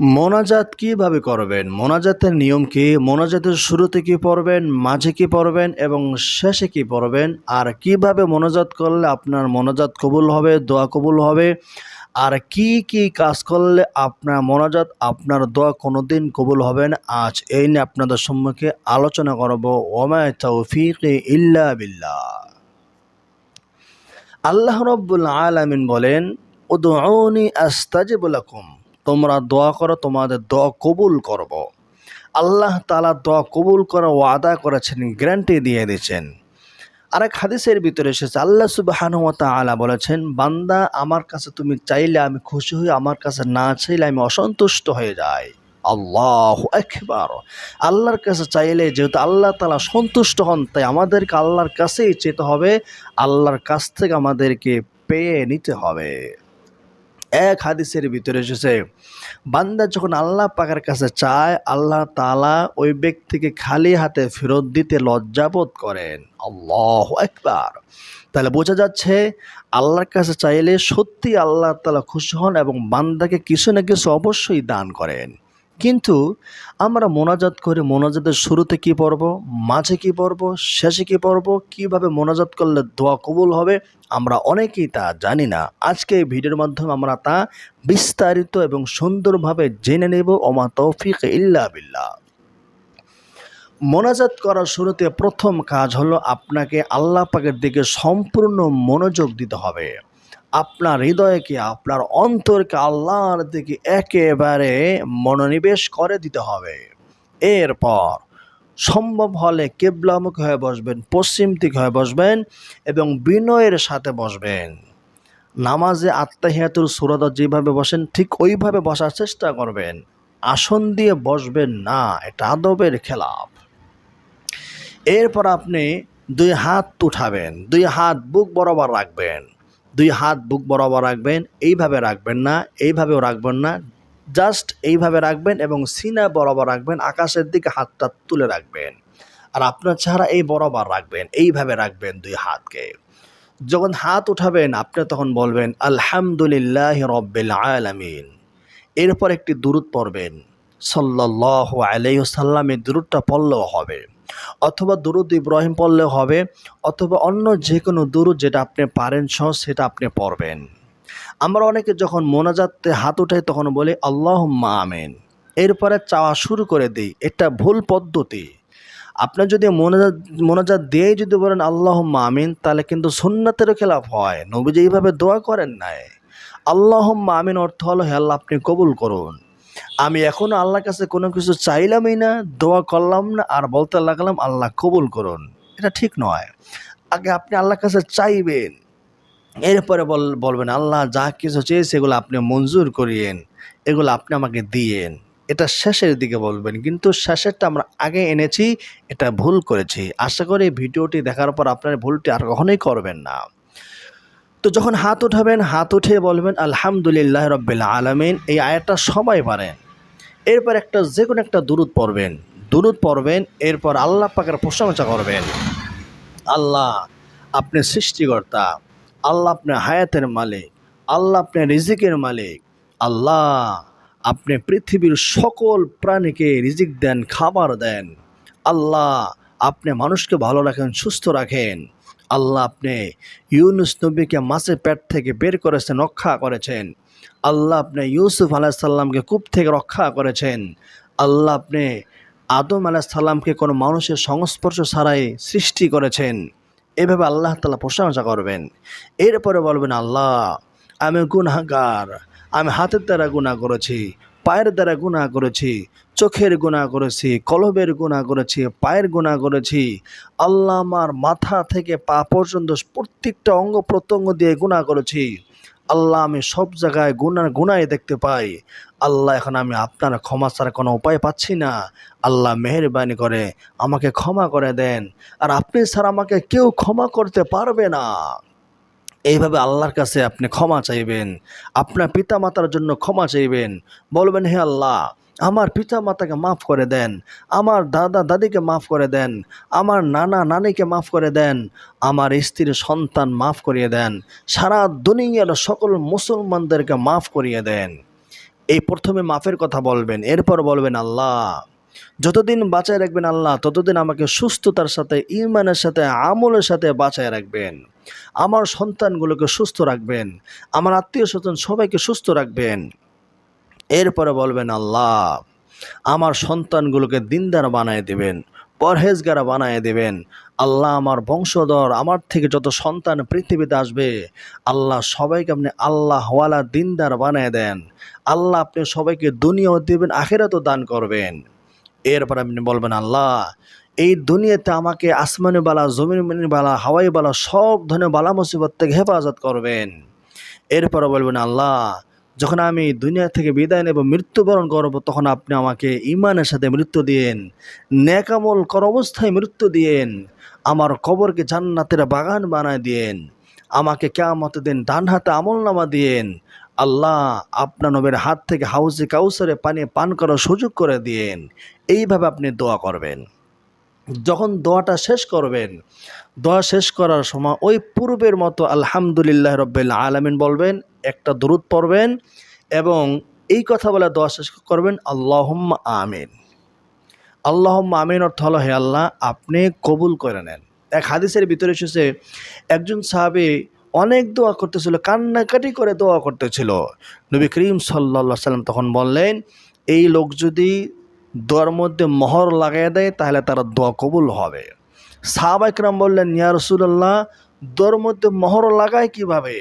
মোনাজাত কীভাবে করবেন? মোনাজাতের নিয়ম কি? মোনাজাতের শুরুতে কি পড়বেন? মাঝে কি পড়বেন? এবং শেষে কি পড়বেন? আর কীভাবে মোনাজাত করলে আপনার মোনাজাত কবুল হবে, দোয়া কবুল হবে? আর কি কি কাজ করলে আপনার মোনাজাত, আপনার দোয়া কোনোদিন কবুল হবে না? আজ এই নিয়ে আপনাদের সম্মুখে আলোচনা করব। ওমায় তৌফিক ইল্লা বিল্লাহ। আল্লাহ রব্বুল আলামিন বলেন, উদউনি আস্তাজিব লাকুম। তোমরা দোয়া করো, তোমাদের দোয়া কবুল করব। আল্লাহ তালা দোয়া কবুল করা ওয়াদা করেছেন, গ্যারান্টি দিয়ে দিয়েছেন। আরেক হাদিসের ভিতরে এসেছে, আল্লাহ সুবাহানুমতা আলা বলেছেন, বান্দা আমার কাছে তুমি চাইলে আমি খুশি হই, আমার কাছে না চাইলে আমি অসন্তুষ্ট হয়ে যাই। আল্লাহ একবার আল্লাহর কাছে চাইলে যেহেতু আল্লাহ তালা সন্তুষ্ট হন, তাই আমাদেরকে আল্লাহর কাছেই চেতে হবে, আল্লাহর কাছ থেকে আমাদেরকে পেয়ে নিতে হবে। এক হাদিসের ভিতরে এসেছে, বান্দা যখন আল্লাহ পাকার কাছে চায়, আল্লাহ তালা ওই ব্যক্তিকে খালি হাতে ফেরত দিতে লজ্জাবোধ করেন। আল্লাহ একবার তাহলে বোঝা যাচ্ছে, আল্লাহর কাছে চাইলে সত্যি আল্লাহ তালা খুশি হন এবং বান্দাকে কিছু না কিছু অবশ্যই দান করেন। কিন্তু আমরা মোনাজাত করে, মোনাজাতের শুরুতে কি পড়ব, মাঝে কি পড়ব, শেষে কি পড়ব, কীভাবে মোনাজাত করলে দোয়া কবুল হবে, আমরা অনেকেই তা জানি না। আজকে এই ভিডিওর মাধ্যমে আমরা তা বিস্তারিত এবং সুন্দরভাবে জেনে নেব, ওমা তৌফিক ইল্লা বিল্লাহ। মোনাজাত করার শুরুতে প্রথম কাজ হলো আপনাকে আল্লাহ পাকের দিকে সম্পূর্ণ মনোযোগ দিতে হবে। আপনার হৃদয়কে, আপনার অন্তরকে আল্লাহর দিকে একেবারে মনোনিবেশ করে দিতে হবে। এরপর সম্ভব হলে কেবলামুখ হয়ে বসবেন, পশ্চিম দিক হয়ে বসবেন এবং বিনয়ের সাথে বসবেন। নামাজে আত্মাহিয়াতুর সুরদা যেভাবে বসেন, ঠিক ওইভাবে বসার চেষ্টা করবেন। আসন দিয়ে বসবেন না, এটা আদবের খেলাফ এরপর আপনি দুই হাত উঠাবেন, দুই হাত বুক বরাবর রাখবেন। দুই হাত বুক বরাবর রাখবেন, এইভাবে রাখবেন না, এইভাবেও রাখবেন না জাস্ট এইভাবে রাখবেন এবং সিনা বরাবর রাখবেন, আকাশের দিকে হাতটা তুলে রাখবেন। আর আপনার চেহারা এই বরাবর রাখবেন, এইভাবে রাখবেন দুই হাতকে। যখন হাত উঠাবেন, আপনি তখন বলবেন, আলহামদুলিল্লাহ রব্বিল আলামিন। এরপর একটি দূরত পড়বেন সাল্লাহ আলাইসাল্লামের দূরতটা পড়লেও হবে। অথবা দুরুদ ইব্রাহিম পড়লেও হবে, অথবা অন্য যে কোনো দুরুদ যেটা আপনি পারেন সহ সেটা আপনি পড়বেন। আমরা অনেকে যখন মোনাজাতে হাত উঠাই তখন বলি আল্লাহ আমেন। এরপরে চাওয়া শুরু করে দিই, এটা ভুল পদ্ধতি। আপনার যদি মোনাজাত মোনাজাত দিয়েই যদি বলেন আল্লাহ আমিন, তাহলে কিন্তু সুন্নাতেরও খেলাফ হয়। নবীজি এইভাবে দোয়া করেন নাই। আল্লাহ আমিন অর্থ হলো, হে আল্লাহ, আপনি কবুল করুন। আমি এখনও আল্লাহর কাছে কোনো কিছু চাইলামই না, দোয়া করলাম না, আর বলতে লাগলাম, আল্লাহ কবুল করুন। এটা ঠিক নয়। আগে আপনি আল্লাহর কাছে চাইবেন। এরপরে বল, বলবেন, আল্লাহ যা কিছু চেয়েছে, এগুলো আপনি মঞ্জুর করিয়েন। এগুলো আপনি আমাকে দিয়েন। এটা শেষের দিকে বলবেন, কিন্তু শেষেরটা আমরা আগে এনেছি, এটা ভুল করেছি। আশা করি ভিডিওটি দেখার পর আপনার ভুলটি আর কখনোই করবেন না। তো যখন হাত উঠাবেন, হাত উঠে বলবেন, আলহামদুলিল্লাহ রব্বিল আলমিন এই আয়াতটা সবাই পারেন এরপর একটা যে কোনো একটা দুরুদ পড়বেন। দুরুদ পড়বেন, এরপর আল্লাহ পাকের প্রশংসা করবেন। আল্লাহ আপনি সৃষ্টিকর্তা, আল্লাহ আপনি হায়াতের মালিক, আল্লাহ আপনি রিজিকের মালিক, আল্লাহ আপনি পৃথিবীর সকল প্রাণীকে রিজিক দেন, খাবার দেন, আল্লাহ আপনি মানুষকে ভালো রাখেন, সুস্থ রাখেন। আল্লাহ আপনি ইউনুস নবীকে মাছের পেট থেকে বের করেছেন, রক্ষা করেছেন। আল্লাহ আপনি ইউসুফ আলাহিসাল্লামকে কূপ থেকে রক্ষা করেছেন। আল্লাহ আপনি আদম আলাহিসাল্লামকে কোনো মানুষের সংস্পর্শ ছাড়াই সৃষ্টি করেছেন। এভাবে আল্লাহ তালা প্রশংসা করবেন। এরপরে বলবেন, আল্লাহ, আমি গুনাগার আমি হাতের দ্বারা গুণা করেছি, পায়ের দ্বারা গুণা করেছি চোখের গুণা করেছি, কলবের গুণা করেছি, পায়ের গুণা করেছি। আল্লাহ আমার মাথা থেকে পা পর্যন্ত প্রত্যেকটা অঙ্গ প্রত্যঙ্গ দিয়ে গুণা করেছি। আল্লাহ আমি সব জায়গায় গুনার গুনায় দেখতে পাই। আল্লাহ এখন আমি আপনার ক্ষমা ছাড়া কোনো উপায় পাচ্ছি না। আল্লাহ মেহরবানি করে আমাকে ক্ষমা করে দেন। আর আপনি ছাড়া আমাকে কেউ ক্ষমা করতে পারবে না। এইভাবে আল্লাহর কাছে আপনি ক্ষমা চাইবেন। আপনার পিতা মাতার জন্য ক্ষমা চাইবেন। বলবেন, হে আল্লাহ আমার পিতা মাতাকে মাফ করে দেন, আমার দাদা দাদিকে মাফ করে দেন, আমার নানা নানিকে মাফ করে দেন, আমার স্ত্রীর সন্তান মাফ করিয়ে দেন, সারা দুনিয়ার সকল মুসলমানদেরকে মাফ করিয়ে দেন। এই প্রথমে মাফের কথা বলবেন, এরপর বলবেন আল্লাহ। যতদিন বাঁচায় রাখবেন আল্লাহ, ততদিন আমাকে সুস্থতার সাথে ইমানের সাথে, আমলের সাথে বাঁচায় রাখবেন। আমার সন্তানগুলোকে সুস্থ রাখবেন, আমার আত্মীয় স্বজন সবাইকে সুস্থ রাখবেন। এরপরে বলবেন, আল্লাহ, আমার সন্তানগুলোকে দিনদার বানায় দেবেন, পরহেজগারা বানায় দেবেন। আল্লাহ আমার বংশধর, আমার থেকে যত সন্তান পৃথিবীতে আসবে, আল্লাহ সবাইকে আপনি আল্লাহ হওয়ালা দিনদার বানায় দেন। আল্লাহ আপনি সবাইকে দুনিয়াও দেবেন, আখেরাতও দান করবেন। এরপর আপনি বলবেন, আল্লাহ, এই দুনিয়াতে আমাকে আসমানি বালা, জমিন বালা, হাওয়াই বালা, সব ধরনের বালা মুসিবত থেকে হেফাজত করবেন। এরপরে বলবেন, আল্লাহ যখন আমি দুনিয়া থেকে বিদায় নেব, মৃত্যুবরণ করব, তখন আপনি আমাকে ইমানের সাথে মৃত্যু দিয়েন, ন্যাকামল কর অবস্থায় মৃত্যু দিয়েন, আমার কবরকে জান্নাতের বাগান বানায় দিয়েন, আমাকে কেমত দিন ডান হাতে আমল নামা দিয়েন, আল্লাহ আপনার নবের হাত থেকে হাউসে কাউসারে পানি পান করার সুযোগ করে দিয়েন। এইভাবে আপনি দোয়া করবেন। যখন দোয়াটা শেষ করবেন, দোয়া শেষ করার সময় ওই পূর্বের মতো আলহামদুলিল্লাহ রব্বিল আলামিন বলবেন, একটা দরুদ পড়বেন এবং এই কথা বলে দোয়া শেষ করবেন, আল্লাহম্মা আমিন। আল্লাহম্মা আমিন অর্থ হলো, হে আল্লাহ, আপনি কবুল করে নেন। এক হাদিসের ভিতরে এসেছে, একজন সাহাবি অনেক দোয়া করতেছিল, কান্নাকাটি করে দোয়া করতেছিল। নবী করিম সাল্লা সাল্লাম তখন বললেন, এই লোক যদি দোয়ার মধ্যে মোহর লাগাই দেয়, তাহলে তারা দোয়া কবুল হবে। সাহাবাইকরাম বললেন, ইয়া রসুল্লাহ দোয়ার মধ্যে মোহর লাগায় কীভাবে?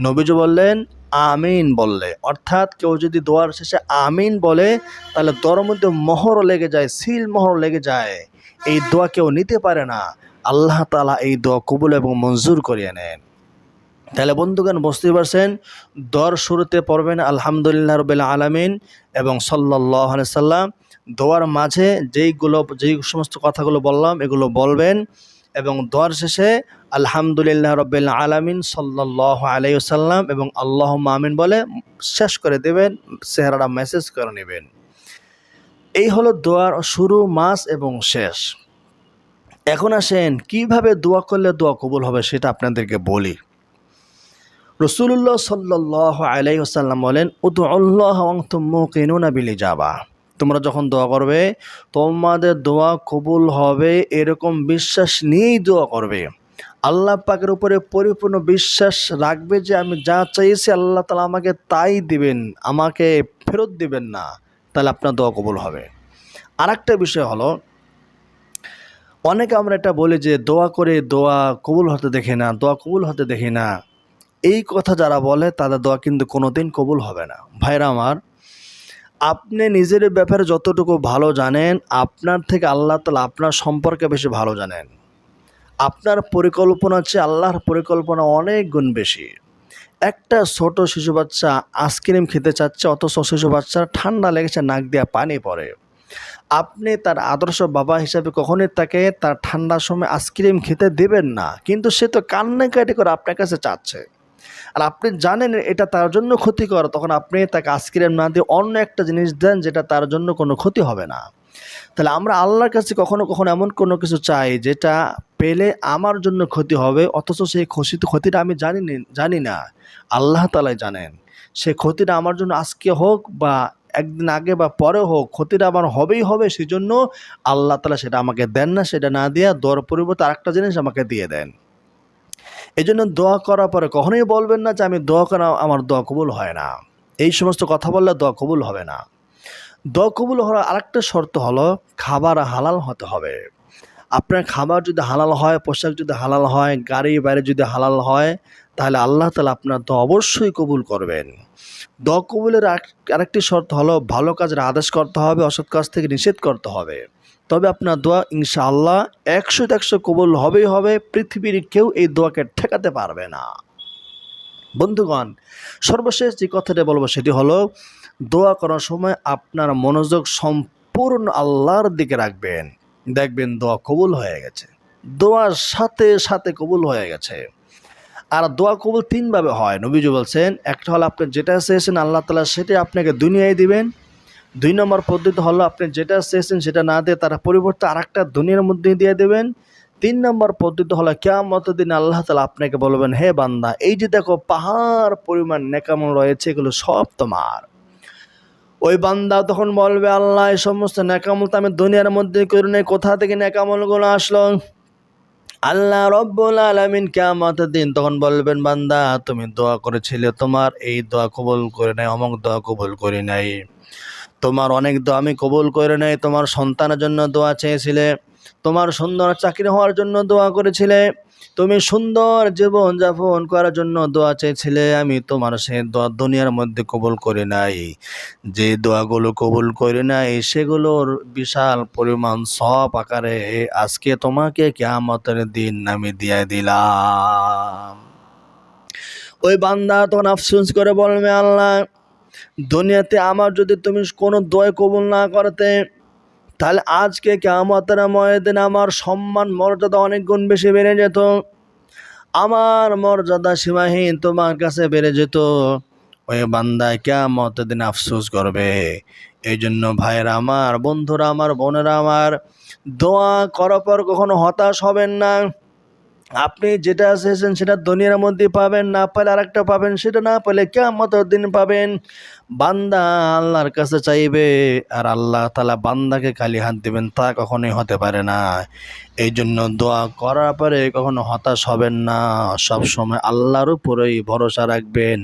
নবীজি বললেন, আমিন বললে। অর্থাৎ কেউ যদি দোয়ার শেষে আমিন বলে, তাহলে দোয়ার মধ্যে মোহর লেগে যায়, সিল মোহর লেগে যায়। এই দোয়া কেউ নিতে পারে না। আল্লাহ তালা এই দোয়া কবুল এবং মঞ্জুর করিয়ে নেন। তাহলে বন্ধুগণ বুঝতে পারছেন দর শুরুতে পড়বেন আলহামদুলিল্লাহ রবিল আলমিন এবং সাল্লাহ সাল্লাম। দোয়ার মাঝে যেইগুলো যেই সমস্ত কথাগুলো বললাম, এগুলো বলবেন এবং দোয়ার শেষে আলহামদুলিল্লাহ রবিল আলমিন সাল্লাহ আলাইসাল্লাম এবং আল্লাহ মামিন বলে শেষ করে দেবেন, চেহারাটা মেসেজ করে নেবেন। এই হলো দোয়ার শুরু মাস এবং শেষ। এখন আসেন, কীভাবে দোয়া করলে দোয়া কবুল হবে সেটা আপনাদেরকে বলি। রসুল্লাহ সাল্লাহ আলাইসাল্লাম বলেন উদু আল্লাহ বিলি যাবা তোমরা যখন দোয়া করবে, তোমাদের দোয়া কবুল হবে, এরকম বিশ্বাস নিয়েই দোয়া করবে। আল্লাহ পাকের উপরে পরিপূর্ণ বিশ্বাস রাখবে যে আমি যা চাইছি আল্লাহ তালা আমাকে তাই দিবেন, আমাকে ফেরত দিবেন না, তাহলে আপনার দোয়া কবুল হবে। আর একটা বিষয় হলো, অনেকে আমরা এটা বলি যে দোয়া করে দোয়া কবুল হতে দেখি না, দোয়া কবুল হতে দেখি না। এই কথা যারা বলে, তাদের দোয়া কিন্তু কোনোদিন কবুল হবে না। ভাইরা আমার আপনি নিজের ব্যাপারে যতটুকু ভালো জানেন, আপনার থেকে আল্লাহ তালা আপনার সম্পর্কে বেশি ভালো জানেন। আপনার পরিকল্পনা চেয়ে আল্লাহর পরিকল্পনা অনেক গুণ বেশি। একটা ছোট শিশু বাচ্চা আইসক্রিম খেতে চাচ্ছে, অথচ শিশু বাচ্চার ঠান্ডা লেগেছে, নাক দিয়ে পানি পড়ে। আপনি তার আদর্শ বাবা হিসাবে কখনই তাকে তার ঠান্ডার সময় আইসক্রিম খেতে দেবেন না, কিন্তু সে তো কান্নাকাটি করে আপনার কাছে চাচ্ছে। আর আপনি জানেন এটা তার জন্য ক্ষতিকর, তখন আপনি তাকে আইসক্রিম না দিয়ে অন্য একটা জিনিস দেন যেটা তার জন্য কোনো ক্ষতি হবে না। তাহলে আমরা আল্লাহর কাছে কখনো কখনো এমন কোনো কিছু চাই যেটা পেলে আমার জন্য ক্ষতি হবে, অথচ সেই ক্ষতি, ক্ষতিটা আমি জানি জানি না। আল্লাহ তালাই জানেন, সে ক্ষতিটা আমার জন্য আজকে হোক বা একদিন আগে বা পরে হোক, ক্ষতিটা আমার হবেই হবে সেই জন্য আল্লাহ তালা সেটা আমাকে দেন না, সেটা না দিয়ে দর পরিবর্তে আরেকটা জিনিস আমাকে দিয়ে দেন। এই জন্য দোয়া করার পরে কখনোই বলবেন না যে আমি দোয়া করা আমার দোয়া কবুল হয় না। এই সমস্ত কথা বললে দোয়া কবুল হবে না। দোয়া কবুল হওয়ার আরেকটা শর্ত হলো খাবার হালাল হতে হবে। আপনার খাবার যদি হালাল হয়, পোশাক যদি হালাল হয় গাড়ি বাইরে যদি হালাল হয়, তাহলে আল্লাহ তালা আপনার তো অবশ্যই কবুল করবেন। দ কবুলের আরেকটি শর্ত হলো ভালো কাজের আদেশ করতে হবে, অসৎ কাজ থেকে নিষেধ করতে হবে। তবে আপনার দোয়া ইনশাআল্লাহ একশো একশো কবুল হবেই হবে, পৃথিবীর কেউ এই দোয়াকে ঠেকাতে পারবে না। বন্ধুগণ, সর্বশেষ যে কথাটা বলব সেটি হলো, দোয়া করার সময় আপনার মনোযোগ সম্পূর্ণ আল্লাহর দিকে রাখবেন। দেখবেন দোয়া কবুল হয়ে গেছে। দোয়ার সাথে সাথে কবুল হয়ে গেছে। আর দোয়া কবুল তিনভাবে হয়। নবীজু বলছেন, একটা হলো আপনি যেটা চেয়েছেন আল্লাহ তালা সেটা আপনাকে দুনিয়ায় দিবেন দুই নম্বর পদ্ধতি হলো আপনি যেটা চেয়েছেন সেটা না দিয়ে তারা পরিবর্তে আর একটা দুনিয়ার মধ্যে দিয়ে দেবেন। তিন নম্বর পদ্ধতি হলো কেমত দিন আল্লাহ তালা আপনাকে বলবেন, হে বান্দা, এই যে দেখো পাহাড় পরিমাণ নেকামল রয়েছে, এগুলো সব তোমার। ওই বান্দা তখন বলবে, আল্লাহ, এই সমস্ত নেকামল তো আমি দুনিয়ার মধ্যে করি নাই, কোথা থেকে ন্যাকামলগুলো আসলো? আল্লাহ রব্বুল আলমিন কেমতের দিন তখন বলবেন, বান্দা, তুমি দোয়া করেছিলে, তোমার এই দোয়া কবুল করে নাই, অমুক দোয়া কবুল করি নাই। তোমার অনেক দোয়া আমি কবুল করে নাই, তোমার সন্তানের জন্য দোয়া চেয়েছিলে, তোমার সুন্দর চাকরি হওয়ার জন্য দোয়া করেছিলে, তুমি সুন্দর জীবন যাপন করার জন্য দোয়া চেয়েছিলে, আমি তোমার সেই দোয়া দুনিয়ার মধ্যে কবুল করে নাই। যে দোয়াগুলো কবুল করে নাই, সেগুলোর বিশাল পরিমাণ সব আকারে আজকে তোমাকে কেয়ামতের দিন আমি দিয়ে দিলাম। ওই বান্দা তখন আফসোস করে বলবে আল্লাহ দুনিয়াতে আমার যদি তুমি কোনো দোয়া কবুল না করতে, তাহলে আজকে কেমতের ময়দিন আমার সম্মান, মর্যাদা অনেক গুণ বেশি বেড়ে যেত। আমার মর্যাদা সীমাহীন তোমার কাছে বেড়ে যেত। ওই বান্দায় কেমতের দিন আফসোস করবে। এই জন্য ভাইয়েরা আমার, বন্ধুরা আমার, বোনেরা আমার, দোয়া করার পর কখনো হতাশ হবেন না। আপনি যেটা চেয়েছেন সেটা দুনিয়ার মধ্যে পাবেন, না পেলে আরেকটা পাবেন, সেটা না পেলে কেমত দিন পাবেন। বান্দা আল্লাহর কাছে চাইবে আর আল্লাহ তালা বান্দাকে খালি হাত দিবেন, তা কখনোই হতে পারে না। এই জন্য দোয়া করার পরে কখনো হতাশ হবেন না। সব সময় আল্লাহর উপরেই ভরসা রাখবেন।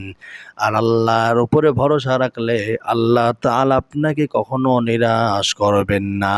আর আল্লাহর উপরে ভরসা রাখলে আল্লাহ তাল আপনাকে কখনো নিরাশ করবেন না।